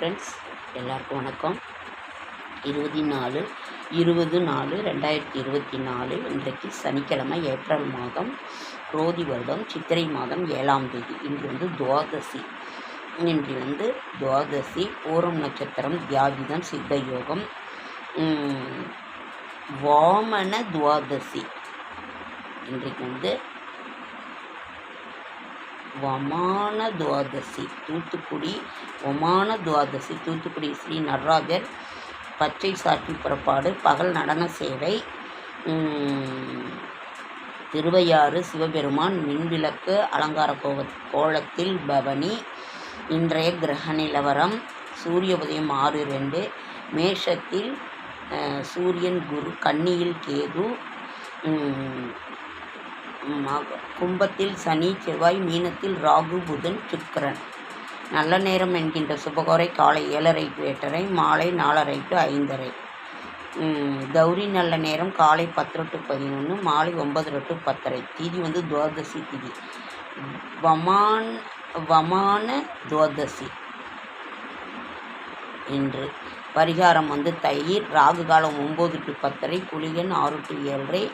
Friends எல்லாருக்கும் வணக்கம். இருபத்தி நாலு இருபது நாலு ரெண்டாயிரத்தி இருபத்தி நாலு இன்றைக்கு சனிக்கிழமை ஏப்ரல் மாதம் குரோதி வருடம் சித்திரை மாதம் ஏழாம் தேதி. இன்று வந்து துவாதசி. இன்று வந்து துவாதசி பூரம் நட்சத்திரம் தியாகிதம் சித்த யோகம். வாமன துவாதசி. இன்றைக்கு வந்து வமான துவாதசி தூத்துக்குடி ஒமான துவாதசி தூத்துக்குடி ஸ்ரீ நடராஜர் பச்சை சாற்றி புறப்பாடு பகல் நடன சேவை திருவையாறு சிவபெருமான் மின்விளக்கு அலங்கார கோவ கோலத்தில் பவனி இன்றைய கிரக நிலவரம் சூரிய உதயம் ஆறு ரெண்டு மேஷத்தில் சூரியன் குரு கன்னியில் கேது கும்பத்தில் சனி செவ்வாய் மீனத்தில் ராகு புதன் சுக்கரன். நல்ல நேரம் என்கின்ற சுபகோரை காலை ஏழரை டு எட்டரை மாலை நாலரை டு ஐந்தரை கௌரி நல்ல நேரம் காலை பத்து டு பதினொன்று மாலை ஒன்பது டு பத்தரை. திதி வந்து துவாதசி திதி. வமான் வமான துவாதசி இன்று. பரிகாரம் வந்து தயிர் ராகு காலம் ஒம்பது டு பத்தரை குளிகன் ஆறு டு ஏழரை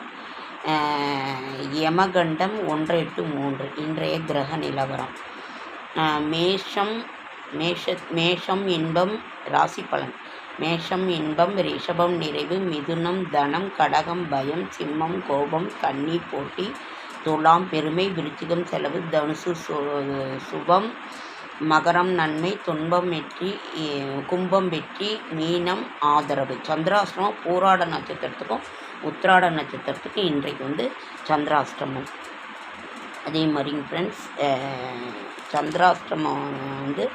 யமகண்டம் ஒன்று எட்டு மூன்று இன்றைய கிரக நிலவரம். மேஷம் மேஷ மேஷம் இன்பம் ராசி பலன். மேஷம் இன்பம் ரிஷபம் நிறைவு மிதுனம் தனம் கடகம் பயம் சிம்மம் கோபம் கன்னி போட்டி துலாம் பெருமை விருச்சிகம் செலவு தனுசு சு- சுபம் மகரம் நன்மை துன்பம் வெற்றி கும்பம் வெற்றி மீனம் ஆதரவு. சந்திராசிரமம் பூராட நட்சத்திரத்துக்கும் உத்திராட நட்சத்திரத்துக்கும் இன்றைக்கு வந்து சந்திராஷ்டமம். அதே மாதிரிங்க ஃப்ரெண்ட்ஸ் சந்திராஷ்டமம் வந்து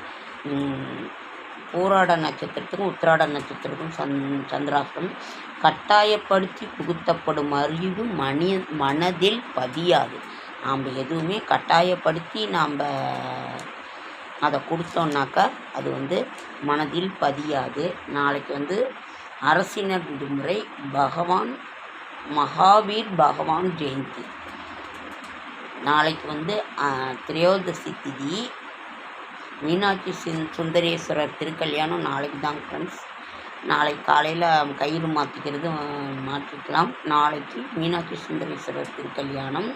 பூராட நட்சத்திரத்துக்கும் உத்திராட நட்சத்திரத்துக்கும் சந் சந்திராஷ்டமம். கட்டாயப்படுத்தி புகுத்தப்படும் அறிவு மணி மனதில் பதியாது. நாம் எதுவுமே கட்டாயப்படுத்தி நாம் அதை கொடுத்தோம்னாக்கா அது வந்து மனதில் பதியாது. நாளைக்கு வந்து அரசினர் விடுமுறை பகவான் மகாவீர் பகவான் ஜெயந்தி. நாளைக்கு வந்து திரையோதசி திதி. மீனாட்சி சின் சுந்தரேஸ்வரர் திருக்கல்யாணம் நாளைக்கு தான் ஃப்ரெண்ட்ஸ் நாளைக்கு காலையில் கயிறு மாற்றிக்கிறது மாற்றிக்கலாம் நாளைக்கு மீனாட்சி சுந்தரேஸ்வரர் திருக்கல்யாணம்.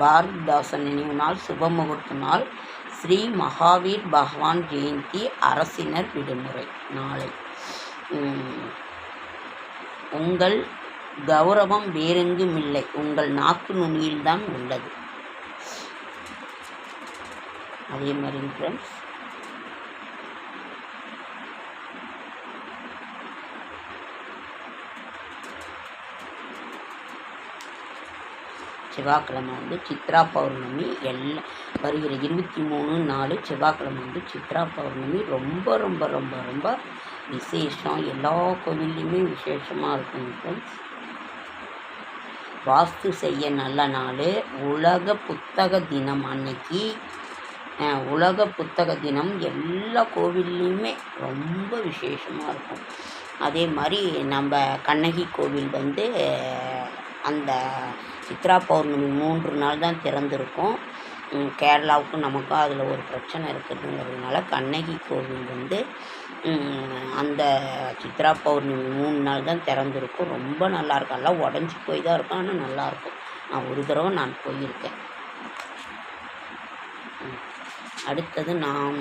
பாரதிதாசன் நினைவு நாள் சுபமுகூர்த்த நாள். ஸ்ரீ மகாவீர் பகவான் ஜெயந்தி அரசினர் விடுமுறை நாளை. உங்கள் கௌரவம் வேறெங்கும் இல்லை உங்கள் நாக்கு நுனியில்தான் உள்ளது. அதே மாதிரி ஃப்ரெண்ட்ஸ் செவ்வாய்க்கிழமை வந்து சித்ரா பௌர்ணமி. எல்லாம் வருகிற இருபத்தி மூணு நாலு செவ்வாய்க்கிழமை வந்து சித்ரா பௌர்ணமி. ரொம்ப ரொம்ப ரொம்ப ரொம்ப விசேஷம். எல்லா கோவில்லையுமே விசேஷமாக இருக்கும் ஃப்ரெண்ட்ஸ் வாஸ்து செய்ய நல்ல நாள். உலக புத்தக தினம் அன்னைக்கு. உலக புத்தக தினம் எல்லா கோவில்லையுமே ரொம்ப விசேஷமாக இருக்கும். அதே மாதிரி நம்ம கண்ணகி கோவில் வந்து அந்த சித்ரா பௌர்ணமி மூன்று நாள் தான் திறந்திருக்கும். கேரளாவுக்கும் நமக்கும் அதில் ஒரு பிரச்சனை இருக்குதுங்கிறதுனால கண்ணகி கோவில் வந்து அந்த சித்ரா பௌர்ணமி மூணு நாள் தான் திறந்துருக்கும். ரொம்ப நல்லாயிருக்கும் எல்லாம் உடஞ்சி போய் தான் இருக்கும். ஆனால் நல்லாயிருக்கும் நான் ஒரு தடவை நான் போயிருக்கேன். அடுத்தது நாம்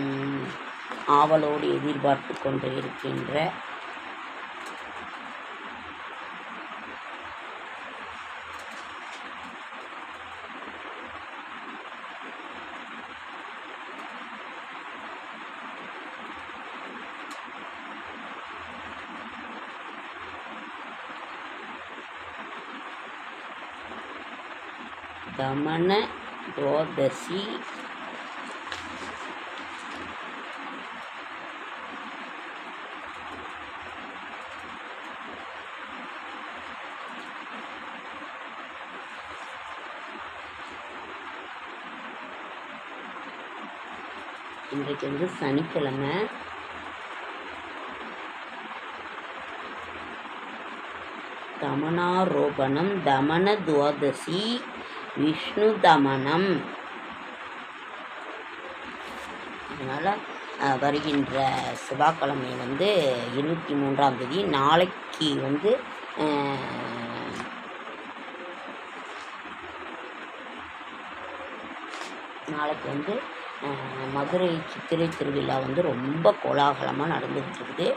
ஆவலோடு எதிர்பார்த்து கொண்டு இருக்கின்ற தமன துவாதசி. இன்றைக்கு வந்து சனிக்கிழமை. தமனாரோபணம் தமன துவாதசி. விஷ்ணு தமனம் அதனால் வருகின்ற செவ்வாய்க்கிழமை வந்து இருபத்தி மூன்றாம் தேதி. நாளைக்கு வந்து நாளைக்கு வந்து மதுரை சித்திரை திருவிழா வந்து ரொம்ப கோலாகலமாக நடந்துகிட்டு இருக்குது.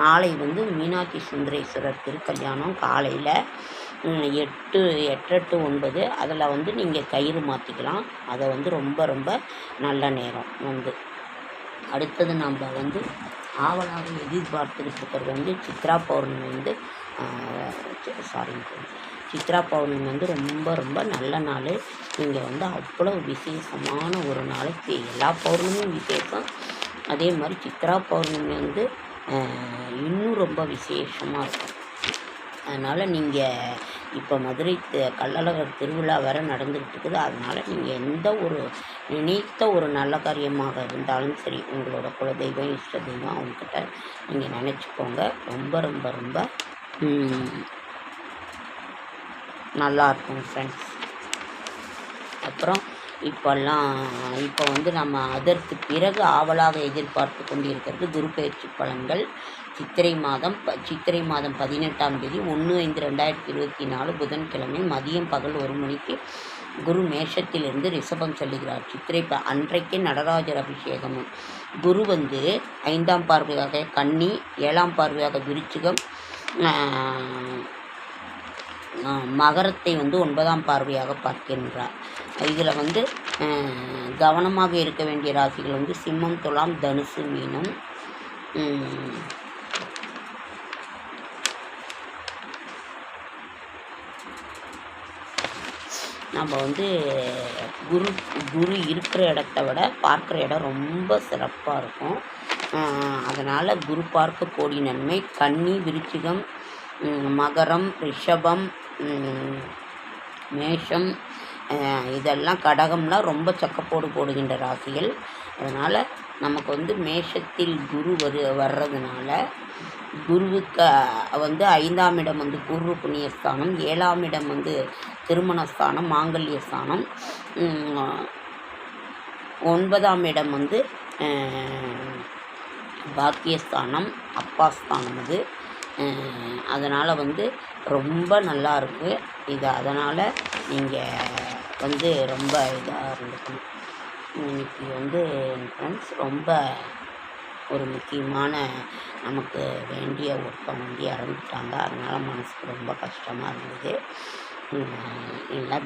நாளை வந்து மீனாட்சி சுந்தரேஸ்வரர் திருக்கல்யாணம் காலையில் எட்டு எட்டு டு ஒன்பது அதில் வந்து நீங்கள் கயிறு மாற்றிக்கலாம் அதை வந்து ரொம்ப ரொம்ப நல்ல நேரம் வந்து. அடுத்தது நம்ம வந்து ஆவலாக எதிர்பார்த்துக்கிட்டு இருக்கிறது வந்து சித்ரா பௌர்ணமி வந்து சாரி சித்ரா பௌர்ணமி வந்து ரொம்ப ரொம்ப நல்ல நாள். இங்கே வந்து அவ்வளோ விசேஷமான ஒரு நாளைக்கு எல்லா பௌர்ணமியும் விசேஷம். அதே மாதிரி சித்ரா பௌர்ணமி வந்து இன்னும் ரொம்ப விசேஷமாக இருக்கும். அதனால் நீங்கள் இப்போ மதுரை கள்ளழகர் திருவிழா வர நடந்துக்கிட்டு இருக்குது அதனால் நீங்கள் எந்த ஒரு நினைத்த ஒரு நல்ல காரியமாக இருந்தாலும் சரி உங்களோட குலதெய்வம் இஷ்ட தெய்வம் அவங்கக்கிட்ட நீங்கள் நினச்சிக்கோங்க. ரொம்ப ரொம்ப ரொம்ப நல்லாயிருக்கும் நல்லா இருக்கும் ஃப்ரெண்ட்ஸ் அப்புறம் இப்போல்லாம் இப்போ வந்து நம்ம அதற்கு பிறகு ஆவலாக எதிர்பார்த்து கொண்டிருக்கிறது குரு பயிற்சி பலன்கள் சித்திரை மாதம் ப- சித்திரை மாதம் பதினெட்டாம் தேதி ஒன்று ஐந்து ரெண்டாயிரத்தி இருபத்தி நாலு புதன்கிழமை மதியம் பகல் ஒரு மணிக்கு குரு மேஷத்திலிருந்து ரிஷபம் செல்லுகிறார். சித்திரை ப அன்றைக்கே நடராஜர் அபிஷேகமும் குரு வந்து ஐந்தாம் பார்வையாக கன்னி ஏழாம் பார்வையாக விருச்சிகம் மகரத்தை வந்து ஒன்பதாம் பார்வையாக பார்க்கின்றார். இதில் வந்து கவனமாக இருக்க வேண்டிய ராசிகள் வந்து சிம்மம் துலாம் தனுசு மீனம் நம்ம வந்து குரு குரு இருக்கிற இடத்த விட பார்க்குற இடம் ரொம்ப சிறப்பாக இருக்கும். அதனால் குரு பார்க்க கோடி நன்மை. கன்னி விருச்சிகம் மகரம் ரிஷபம் மேஷம் இதெல்லாம் கடகம்லாம் ரொம்ப சக்கப்போடு போடுகின்ற ராசிகள். அதனால் நமக்கு வந்து மேஷத்தில் குரு வரு வர்றதுனால குருவுக்கு வந்து ஐந்தாம் இடம் வந்து பூர்வ புண்ணியஸ்தானம். ஏழாம் இடம் வந்து திருமணஸ்தானம் மாங்கல்ய ஸ்தானம். ஒன்பதாம் இடம் வந்து அஹ், பாக்கியஸ்தானம் அப்பாஸ்தானம் அது. அதனால் வந்து ரொம்ப நல்லா இருக்குது இது அதனால் நீங்கள் வந்து ரொம்ப இதாக இருந்துக்கணும். இன்னைக்கு வந்து ஃப்ரெண்ட்ஸ் ரொம்ப ஒரு முக்கியமான நமக்கு வேண்டிய ஒருத்தவங்க வந்து இறந்துட்டாங்க. அதனால் மனசுக்கு ரொம்ப கஷ்டமாக இருந்தது. உம், இல்லை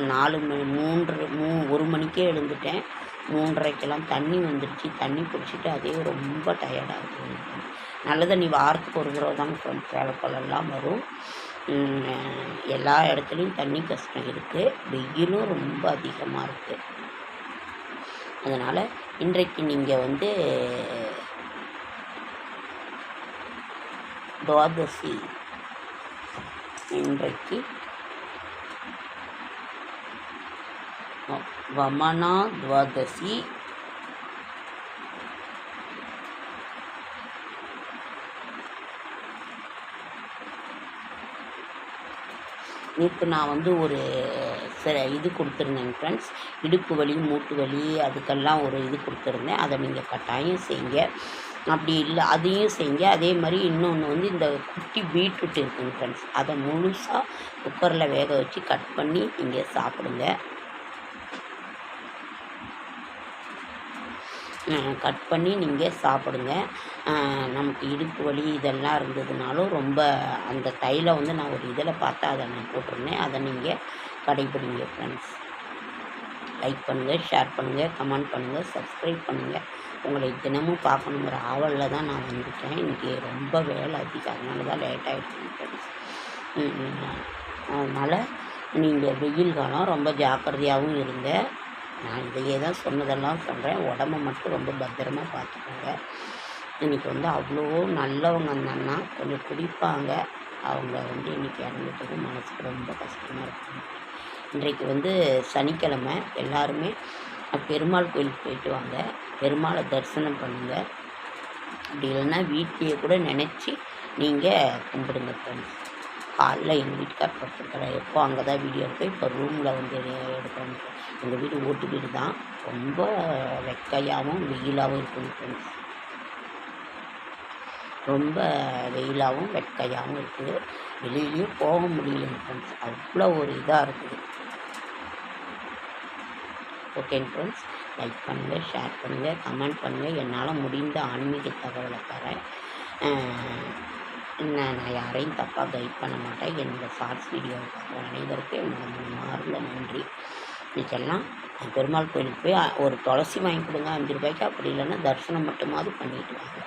நாலு மணி மூன்று மூ ஒரு மணிக்கே எழுந்துட்டேன். மூன்றரைக்கெல்லாம் தண்ணி வந்துடுச்சு தண்ணி குடிச்சிட்டு அதே ரொம்ப டயர்டாக இருக்குது நல்ல தண்ணி வாரத்துக்கு ஒரு தடவை தான் ஃப்ரெண்ட்ஸ் வரும். எல்லா இடத்துலையும் தண்ணி கஷ்டம் இருக்குது வெயிலும் ரொம்ப அதிகமாக இருக்குது அதனால் இன்றைக்கு நீங்கள் வந்து துவாதசி இன்றைக்கு வமனா துவாதசி நேற்று நான் வந்து ஒரு சில இது கொடுத்துருந்தேன் ஃப்ரெண்ட்ஸ் இடுப்பு வலி மூட்டு வலி அதுக்கெல்லாம் ஒரு இது கொடுத்துருந்தேன். அதை நீங்கள் கட்டாயம் செய்யுங்க. அப்படி இல்லை அதையும் செய்யுங்க. அதே மாதிரி இன்னொன்று வந்து இந்த குட்டி பீட்ரூட் இருக்குங்க ஃப்ரெண்ட்ஸ் அதை முழுசாக குக்கரில் வேக வச்சு கட் பண்ணி நீங்கள் சாப்பிடுங்க. கட் பண்ணி நீங்கள் சாப்பிடுங்க. நமக்கு இடுப்பு வலி இதெல்லாம் இருந்ததுனாலும் ரொம்ப அந்த தைலம் வந்து நான் ஒரு இதில் பார்த்தா அதை நான் போட்டிருந்தேன். அதை நீங்கள் கடைப்பிடிங்க ஃப்ரெண்ட்ஸ் லைக் பண்ணுங்கள் ஷேர் பண்ணுங்கள் கமெண்ட் பண்ணுங்கள் சப்ஸ்கிரைப் பண்ணுங்கள் உங்களை தினமும் பார்க்கணுங்கிற ஆவலில் தான் நான் வந்துட்டேன் இன்றைக்கி ரொம்ப வேலை அதிகம். அதனால தான் லேட் ஆகிடுச்சு ஃப்ரெண்ட்ஸ் அதனால் நீங்கள் வெயில் காலம் ரொம்ப ஜாக்கிரதையாகவும் இருங்க. நான் இதையே தான் சொன்னதெல்லாம் சொல்கிறேன் உடம்ப மட்டும் ரொம்ப பத்திரமா பார்த்துக்கோங்க. இன்றைக்கி வந்து அவ்வளோ நல்லவங்க இருந்தாங்கன்னா கொஞ்சம் குடிப்பாங்க. அவங்க வந்து இன்றைக்கி இறந்துட்டது மனசுக்கு ரொம்ப கஷ்டமாக இருக்கும் இன்றைக்கு வந்து சனிக்கிழமை. எல்லாருமே பெருமாள் கோயிலுக்கு போயிட்டு வாங்க. பெருமாளை தரிசனம் பண்ணுங்கள் அப்படி இல்லைன்னா வீட்லேயே கூட நினச்சி நீங்கள் கும்பிடுங்க ஃப்ரெண்ட்ஸ் காலைல எங்கள் வீட்டுக்கார் படுத்துருக்காரு எப்போ அங்கே தான் வீடியோ எடுப்பேன் இப்போ ரூமில் வந்து எடுப்பேன் எங்கள் வீடு ஓட்டு வீடு தான். ரொம்ப வெக்கையாகவும் வெயிலாகவும் இருக்குது ஃப்ரெண்ட்ஸ் ரொம்ப வெயிலாகவும் வெட்கையாகவும் இருக்குது. வெளியிலையும் போக முடியலைங்க ஃப்ரெண்ட்ஸ் அவ்வளோ ஒரு இதாக இருக்குது. ஓகேங்க ஃப்ரெண்ட்ஸ் லைக் பண்ணுங்கள் ஷேர் பண்ணுங்கள் கமெண்ட் பண்ணுங்கள் என்னால் முடிந்த ஆன்மீக தகவலை தரேன். நான் நான் யாரையும் தப்பாக கைட் பண்ண மாட்டேன். என்னோடய ஷார்ட்ஸ் வீடியோ பார்க்குற அனைவருக்கும் என்னோட மனமார்ந்த நன்றி. இன்றைக்கெல்லாம் பெருமாள் கோயிலுக்கு போய் ஒரு துளசி வாங்கி கொடுங்க அஞ்சு ரூபாய்க்கு. அப்படி இல்லைன்னா தரிசனம் மட்டுமாவது பண்ணிட்டு வாங்க.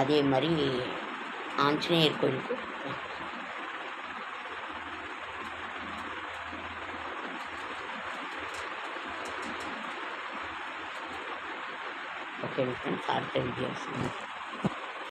அதே மாதிரி ஆஞ்சநேயர் கோயிலுக்கு ஓகே ஃப்ரெண்ட்ஸ் அடுத்த வீடியோஸ்